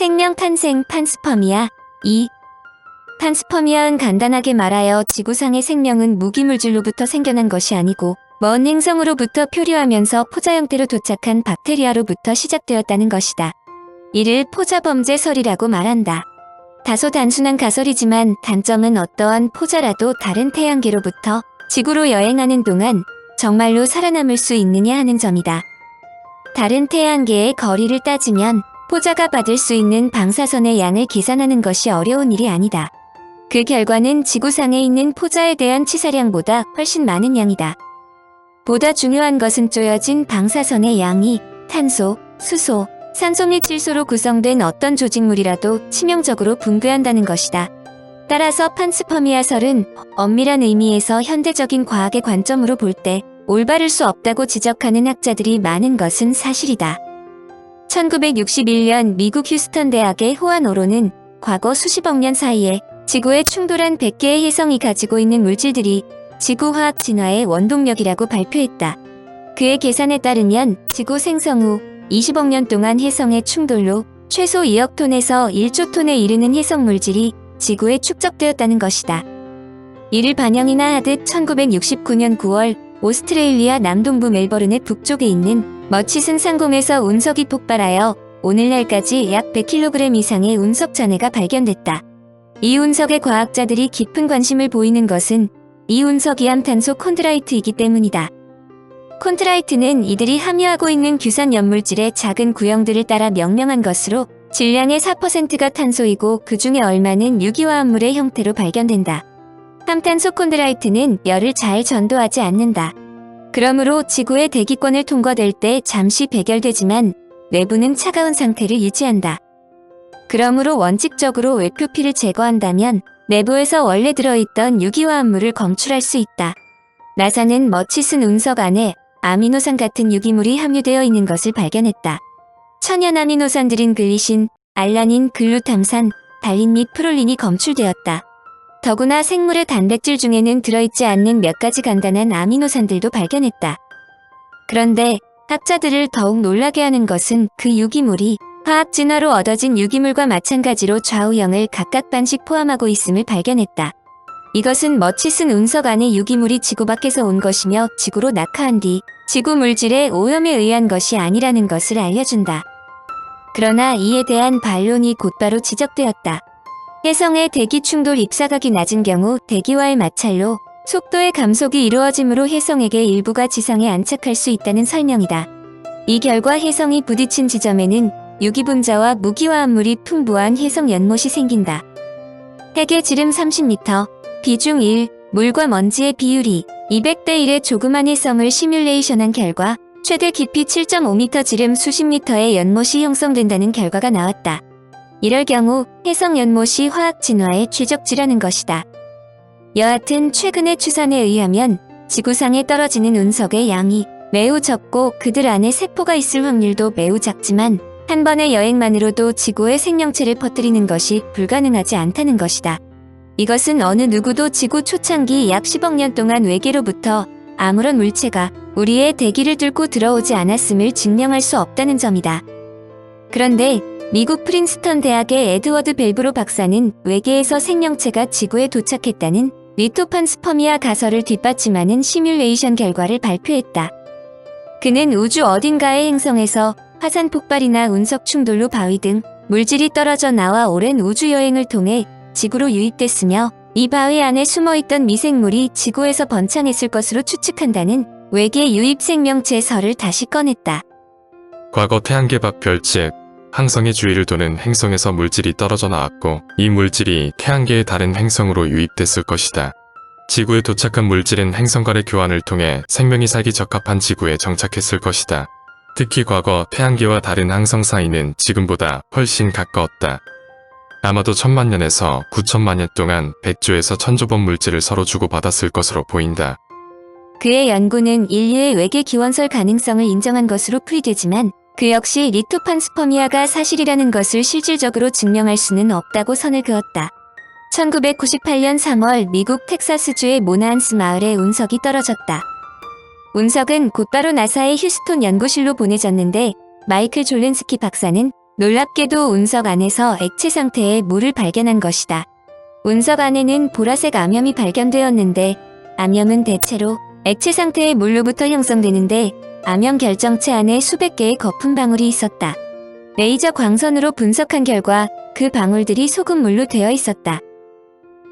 생명 탄생 판스퍼미아 2. 판스퍼미아는 간단하게 말하여 지구상의 생명은 무기물질로부터 생겨난 것이 아니고 먼 행성으로부터 표류하면서 포자 형태로 도착한 박테리아로부터 시작되었다는 것이다. 이를 포자 범죄설이라고 말한다. 다소 단순한 가설이지만 단점은 어떠한 포자라도 다른 태양계로부터 지구로 여행하는 동안 정말로 살아남을 수 있느냐 하는 점이다. 다른 태양계의 거리를 따지면 포자가 받을 수 있는 방사선의 양을 계산하는 것이 어려운 일이 아니다. 그 결과는 지구상에 있는 포자에 대한 치사량보다 훨씬 많은 양이다. 보다 중요한 것은 쪼여진 방사선의 양이 탄소, 수소, 산소 및 질소로 구성된 어떤 조직물이라도 치명적으로 붕괴한다는 것이다. 따라서 판스퍼미아설은 엄밀한 의미에서 현대적인 과학의 관점으로 볼 때 올바를 수 없다고 지적하는 학자들이 많은 것은 사실이다. 1961년 미국 휴스턴 대학의 호안 오로는 과거 수십억 년 사이에 지구에 충돌한 100개의 혜성이 가지고 있는 물질들이 지구 화학 진화의 원동력이라고 발표했다. 그의 계산에 따르면 지구 생성 후 20억 년 동안 혜성의 충돌로 최소 2억 톤에서 1조 톤에 이르는 혜성 물질이 지구에 축적되었다는 것이다. 이를 반영이나 하듯 1969년 9월 오스트레일리아 남동부 멜버른의 북쪽에 있는 머치슨 상공에서 운석이 폭발하여 오늘날까지 약 100kg 이상의 운석 잔해가 발견됐다. 이 운석의 과학자들이 깊은 관심을 보이는 것은 이 운석이 암탄소 콘드라이트이기 때문이다. 콘드라이트는 이들이 함유하고 있는 규산 연물질의 작은 구형들을 따라 명명한 것으로 질량의 4%가 탄소이고 그 중에 얼마는 유기화합물의 형태로 발견된다. 함탄소 콘드라이트는 열을 잘 전도하지 않는다. 그러므로 지구의 대기권을 통과될 때 잠시 배결되지만 내부는 차가운 상태를 유지한다. 그러므로 원칙적으로 외표피를 제거한다면 내부에서 원래 들어있던 유기화합물을 검출할 수 있다. 나사는 머치슨 운석 안에 아미노산 같은 유기물이 함유되어 있는 것을 발견했다. 천연 아미노산들인 글리신, 알라닌, 글루탐산, 달린 및 프롤린이 검출되었다. 더구나 생물의 단백질 중에는 들어있지 않는 몇 가지 간단한 아미노산들도 발견했다. 그런데 학자들을 더욱 놀라게 하는 것은 그 유기물이 화학 진화로 얻어진 유기물과 마찬가지로 좌우형을 각각 반씩 포함하고 있음을 발견했다. 이것은 머치슨 운석 안의 유기물이 지구 밖에서 온 것이며 지구로 낙하한 뒤 지구 물질의 오염에 의한 것이 아니라는 것을 알려준다. 그러나 이에 대한 반론이 곧바로 지적되었다. 해성의 대기 충돌 입사각이 낮은 경우 대기와의 마찰로 속도의 감속이 이루어지므로 해성에게 일부가 지상에 안착할 수 있다는 설명이다. 이 결과 해성이 부딪힌 지점에는 유기분자와 무기화합물이 풍부한 해성 연못이 생긴다. 핵의 지름 30m, 비중 1, 물과 먼지의 비율이 200대 1의 조그만 해성을 시뮬레이션한 결과 최대 깊이 7.5m 지름 수십 미터의 연못이 형성된다는 결과가 나왔다. 이럴 경우 해성 연못이 화학 진화의 최적지라는 것이다. 여하튼 최근의 추산에 의하면 지구상에 떨어지는 운석의 양이 매우 적고 그들 안에 세포가 있을 확률도 매우 작지만 한 번의 여행만으로도 지구에 생명체를 퍼뜨리는 것이 불가능하지 않다는 것이다. 이것은 어느 누구도 지구 초창기 약 10억 년 동안 외계로부터 아무런 물체가 우리의 대기를 뚫고 들어오지 않았음을 증명할 수 없다는 점이다. 그런데 미국 프린스턴 대학의 에드워드 벨브로 박사는 외계에서 생명체가 지구에 도착했다는 리토판 스퍼미아 가설을 뒷받침하는 시뮬레이션 결과를 발표했다. 그는 우주 어딘가의 행성에서 화산 폭발이나 운석 충돌로 바위 등 물질이 떨어져 나와 오랜 우주 여행을 통해 지구로 유입됐으며 이 바위 안에 숨어있던 미생물이 지구에서 번창했을 것으로 추측한다는 외계 유입 생명체설을 다시 꺼냈다. 과거 태양계 밖 별즉 항성의 주위를 도는 행성에서 물질이 떨어져 나왔고 이 물질이 태양계의 다른 행성으로 유입됐을 것이다. 지구에 도착한 물질은 행성 간의 교환을 통해 생명이 살기 적합한 지구에 정착했을 것이다. 특히 과거 태양계와 다른 항성 사이는 지금보다 훨씬 가까웠다. 아마도 천만 년에서 구천만 년 동안 백조에서 천조번 물질을 서로 주고받았을 것으로 보인다. 그의 연구는 인류의 외계 기원설 가능성을 인정한 것으로 풀이되지만 그 역시 리토판 스퍼미아가 사실이라는 것을 실질적으로 증명할 수는 없다고 선을 그었다. 1998년 3월 미국 텍사스주의 모나한스 마을에 운석이 떨어졌다. 운석은 곧바로 나사의 휴스톤 연구실로 보내졌는데 마이클 졸렌스키 박사는 놀랍게도 운석 안에서 액체 상태의 물을 발견한 것이다. 운석 안에는 보라색 암염이 발견되었는데 암염은 대체로 액체 상태의 물로부터 형성되는데 암염 결정체 안에 수백 개의 거품 방울이 있었다. 레이저 광선으로 분석한 결과 그 방울들이 소금물로 되어 있었다.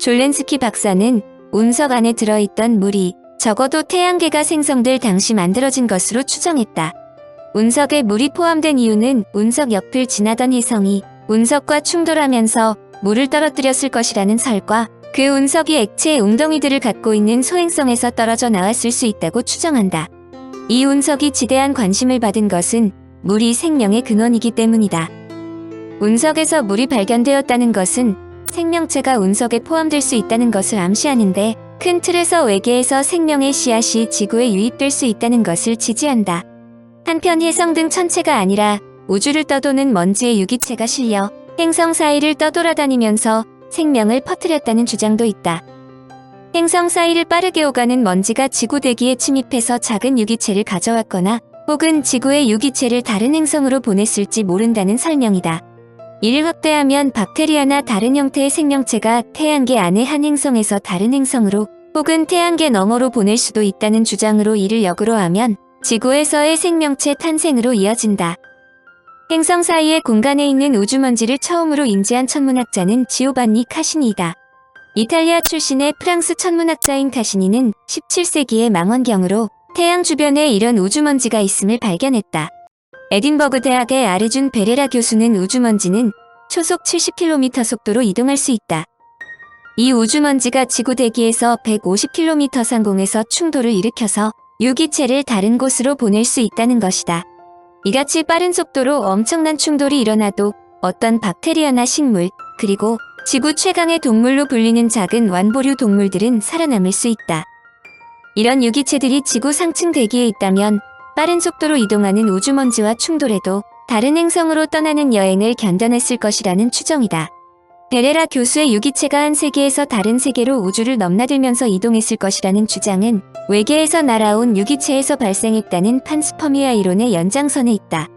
졸렌스키 박사는 운석 안에 들어있던 물이 적어도 태양계가 생성될 당시 만들어진 것으로 추정했다. 운석에 물이 포함된 이유는 운석 옆을 지나던 혜성이 운석과 충돌하면서 물을 떨어뜨렸을 것이라는 설과 그 운석이 액체의 웅덩이들을 갖고 있는 소행성에서 떨어져 나왔을 수 있다고 추정한다. 이 운석이 지대한 관심을 받은 것은 물이 생명의 근원이기 때문이다. 운석에서 물이 발견되었다는 것은 생명체가 운석에 포함될 수 있다는 것을 암시하는데 큰 틀에서 외계에서 생명의 씨앗이 지구에 유입될 수 있다는 것을 지지한다. 한편 혜성 등 천체가 아니라 우주를 떠도는 먼지의 유기체가 실려 행성 사이를 떠돌아다니면서 생명을 퍼뜨렸다는 주장도 있다. 행성 사이를 빠르게 오가는 먼지가 지구 대기에 침입해서 작은 유기체를 가져왔거나 혹은 지구의 유기체를 다른 행성으로 보냈을지 모른다는 설명이다. 이를 확대하면 박테리아나 다른 형태의 생명체가 태양계 안의 한 행성에서 다른 행성으로 혹은 태양계 너머로 보낼 수도 있다는 주장으로 이를 역으로 하면 지구에서의 생명체 탄생으로 이어진다. 행성 사이의 공간에 있는 우주먼지를 처음으로 인지한 천문학자는 지오반니 카시니이다. 이탈리아 출신의 프랑스 천문학자인 카시니는 17세기의 망원경으로 태양 주변에 이런 우주먼지가 있음을 발견했다. 에딘버그 대학의 아르준 베레라 교수는 우주먼지는 초속 70km 속도로 이동할 수 있다. 이 우주먼지가 지구 대기에서 150km 상공에서 충돌을 일으켜서 유기체를 다른 곳으로 보낼 수 있다는 것이다. 이같이 빠른 속도로 엄청난 충돌이 일어나도 어떤 박테리아나 식물, 그리고 지구 최강의 동물로 불리는 작은 완보류 동물들은 살아남을 수 있다. 이런 유기체들이 지구 상층 대기에 있다면 빠른 속도로 이동하는 우주먼지와 충돌해도 다른 행성으로 떠나는 여행을 견뎌냈을 것이라는 추정이다. 베레라 교수의 유기체가 한 세계에서 다른 세계로 우주를 넘나들면서 이동했을 것이라는 주장은 외계에서 날아온 유기체에서 발생했다는 판스퍼미아 이론의 연장선에 있다.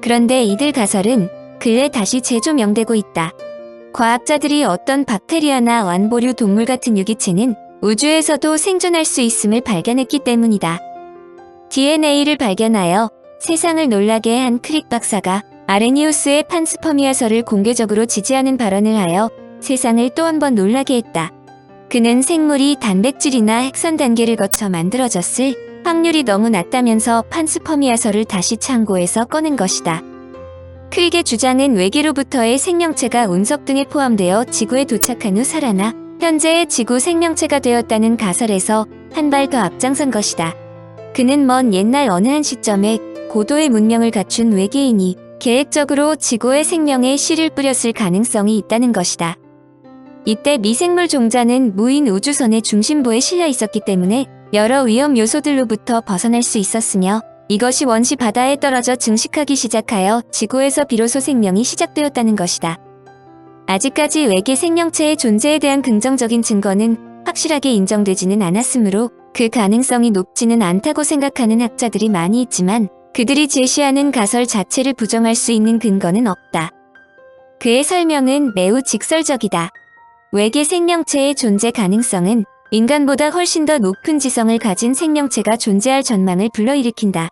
그런데 이들 가설은 근래 다시 재조명되고 있다. 과학자들이 어떤 박테리아나 완보류 동물 같은 유기체는 우주에서도 생존할 수 있음을 발견했기 때문이다. DNA를 발견하여 세상을 놀라게 한 크릭 박사가 아레니우스의 판스퍼미아설을 공개적으로 지지하는 발언을 하여 세상을 또 한 번 놀라게 했다. 그는 생물이 단백질이나 핵선 단계를 거쳐 만들어졌을 확률이 너무 낮다면서 판스퍼미아설을 다시 참고해서 꺼낸 것이다. 크릭의 주장은 외계로부터의 생명체가 운석 등에 포함되어 지구에 도착한 후 살아나 현재의 지구 생명체가 되었다는 가설에서 한 발 더 앞장선 것이다. 그는 먼 옛날 어느 한 시점에 고도의 문명을 갖춘 외계인이 계획적으로 지구의 생명에 씨를 뿌렸을 가능성이 있다는 것이다. 이때 미생물 종자는 무인 우주선의 중심부에 실려 있었기 때문에 여러 위험 요소들로부터 벗어날 수 있었으며 이것이 원시 바다에 떨어져 증식하기 시작하여 지구에서 비로소 생명이 시작되었다는 것이다. 아직까지 외계 생명체의 존재에 대한 긍정적인 증거는 확실하게 인정되지는 않았으므로 그 가능성이 높지는 않다고 생각하는 학자들이 많이 있지만 그들이 제시하는 가설 자체를 부정할 수 있는 근거는 없다. 그의 설명은 매우 직설적이다. 외계 생명체의 존재 가능성은 인간보다 훨씬 더 높은 지성을 가진 생명체가 존재할 전망을 불러일으킨다.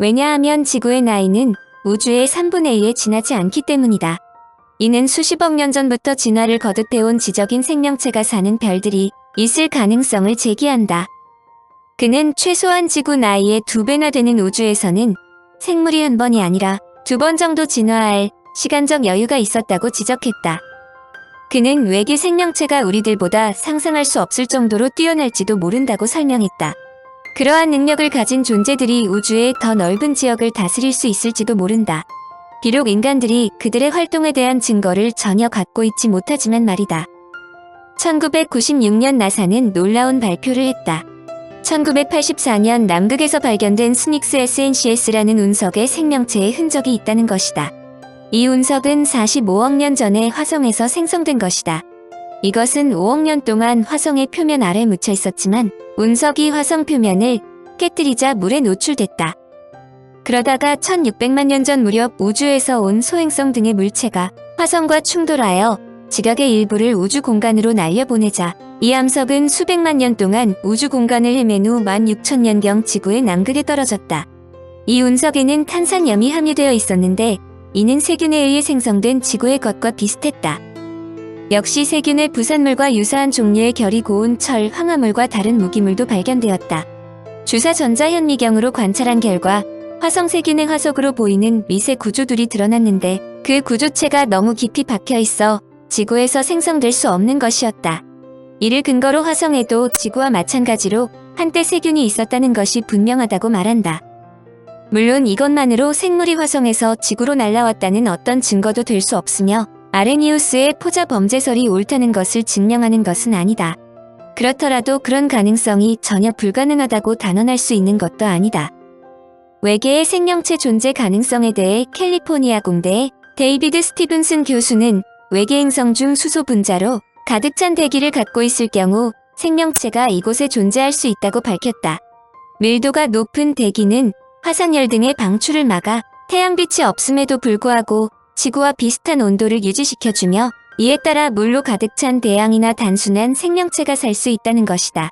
왜냐하면 지구의 나이는 우주의 3분의 2에 지나지 않기 때문이다. 이는 수십억 년 전부터 진화를 거듭해온 지적인 생명체가 사는 별들이 있을 가능성을 제기한다. 그는 최소한 지구 나이의 두 배나 되는 우주에서는 생물이 한 번이 아니라 두 번 정도 진화할 시간적 여유가 있었다고 지적했다. 그는 외계 생명체가 우리들보다 상상할 수 없을 정도로 뛰어날지도 모른다고 설명했다. 그러한 능력을 가진 존재들이 우주의 더 넓은 지역을 다스릴 수 있을지도 모른다. 비록 인간들이 그들의 활동에 대한 증거를 전혀 갖고 있지 못하지만 말이다. 1996년 나사는 놀라운 발표를 했다. 1984년 남극에서 발견된 스닉스 SNCS라는 운석에 생명체의 흔적이 있다는 것이다. 이 운석은 45억 년 전에 화성에서 생성된 것이다. 이것은 5억 년 동안 화성의 표면 아래 묻혀 있었지만 운석이 화성 표면을 깨뜨리자 물에 노출됐다. 그러다가 1600만 년 전 무렵 우주에서 온 소행성 등의 물체가 화성과 충돌하여 지각의 일부를 우주 공간으로 날려보내자 이 암석은 수백만 년 동안 우주 공간을 헤맨 후 16,000년경 지구의 남극에 떨어졌다. 이 운석에는 탄산염이 함유되어 있었는데 이는 세균에 의해 생성된 지구의 것과 비슷했다. 역시 세균의 부산물과 유사한 종류의 결이 고운 철, 황화물과 다른 무기물도 발견되었다. 주사 전자 현미경으로 관찰한 결과 화성 세균의 화석으로 보이는 미세 구조들이 드러났는데 그 구조체가 너무 깊이 박혀 있어 지구에서 생성될 수 없는 것이었다. 이를 근거로 화성에도 지구와 마찬가지로 한때 세균이 있었다는 것이 분명하다고 말한다. 물론 이것만으로 생물이 화성에서 지구로 날아왔다는 어떤 증거도 될 수 없으며 아레니우스의 포자 범죄설이 옳다는 것을 증명하는 것은 아니다. 그렇더라도 그런 가능성이 전혀 불가능하다고 단언할 수 있는 것도 아니다. 외계의 생명체 존재 가능성에 대해 캘리포니아 공대의 데이비드 스티븐슨 교수는 외계 행성 중 수소 분자로 가득 찬 대기를 갖고 있을 경우 생명체가 이곳에 존재할 수 있다고 밝혔다. 밀도가 높은 대기는 화산열 등의 방출을 막아 태양빛이 없음에도 불구하고 지구와 비슷한 온도를 유지시켜주며 이에 따라 물로 가득 찬 대양이나 단순한 생명체가 살 수 있다는 것이다.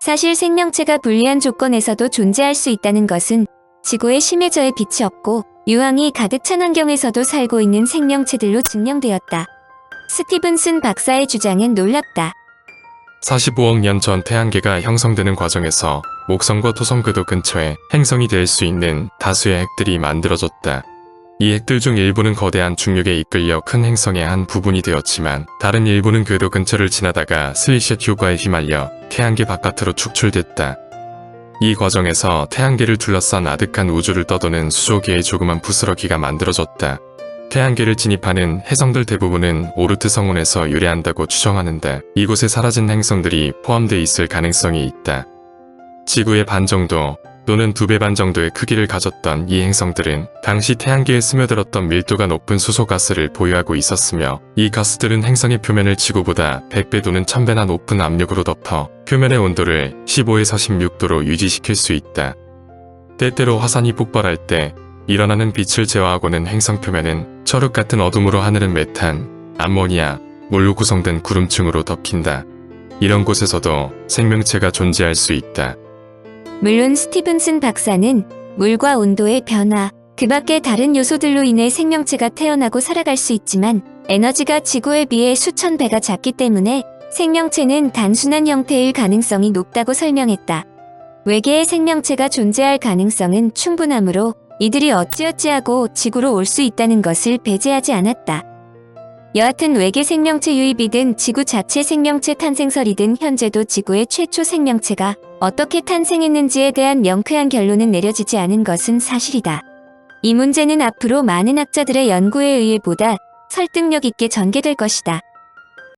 사실 생명체가 불리한 조건에서도 존재할 수 있다는 것은 지구에 심해저의 빛이 없고 유황이 가득 찬 환경에서도 살고 있는 생명체들로 증명되었다. 스티븐슨 박사의 주장은 놀랍다. 45억 년 전 태양계가 형성되는 과정에서 목성과 토성 궤도 근처에 행성이 될 수 있는 다수의 핵들이 만들어졌다. 이 핵들 중 일부는 거대한 중력에 이끌려 큰 행성의 한 부분이 되었지만 다른 일부는 궤도 근처를 지나다가 슬리셋 효과에 휘말려 태양계 바깥으로 축출됐다. 이 과정에서 태양계를 둘러싼 아득한 우주를 떠도는 수조기의 조그만 부스러기가 만들어졌다. 태양계를 진입하는 해성들 대부분은 오르트 성운에서 유래한다고 추정하는데 이곳에 사라진 행성들이 포함돼 있을 가능성이 있다. 지구의 반 정도 또는 두 배 반 정도의 크기를 가졌던 이 행성들은 당시 태양계에 스며들었던 밀도가 높은 수소가스를 보유하고 있었으며 이 가스들은 행성의 표면을 지구보다 100배 또는 1000배나 높은 압력으로 덮어 표면의 온도를 15에서 16도로 유지시킬 수 있다. 때때로 화산이 폭발할 때 일어나는 빛을 제어하고는 행성 표면은 철흙 같은 어둠으로 하늘은 메탄, 암모니아, 물로 구성된 구름층으로 덮인다. 이런 곳에서도 생명체가 존재할 수 있다. 물론 스티븐슨 박사는 물과 온도의 변화, 그 밖의 다른 요소들로 인해 생명체가 태어나고 살아갈 수 있지만 에너지가 지구에 비해 수천 배가 작기 때문에 생명체는 단순한 형태일 가능성이 높다고 설명했다. 외계의 생명체가 존재할 가능성은 충분하므로 이들이 어찌어찌하고 지구로 올 수 있다는 것을 배제하지 않았다. 여하튼 외계 생명체 유입이든 지구 자체 생명체 탄생설이든 현재도 지구의 최초 생명체가 어떻게 탄생했는지에 대한 명쾌한 결론은 내려지지 않은 것은 사실이다. 이 문제는 앞으로 많은 학자들의 연구에 의해 보다 설득력 있게 전개될 것이다.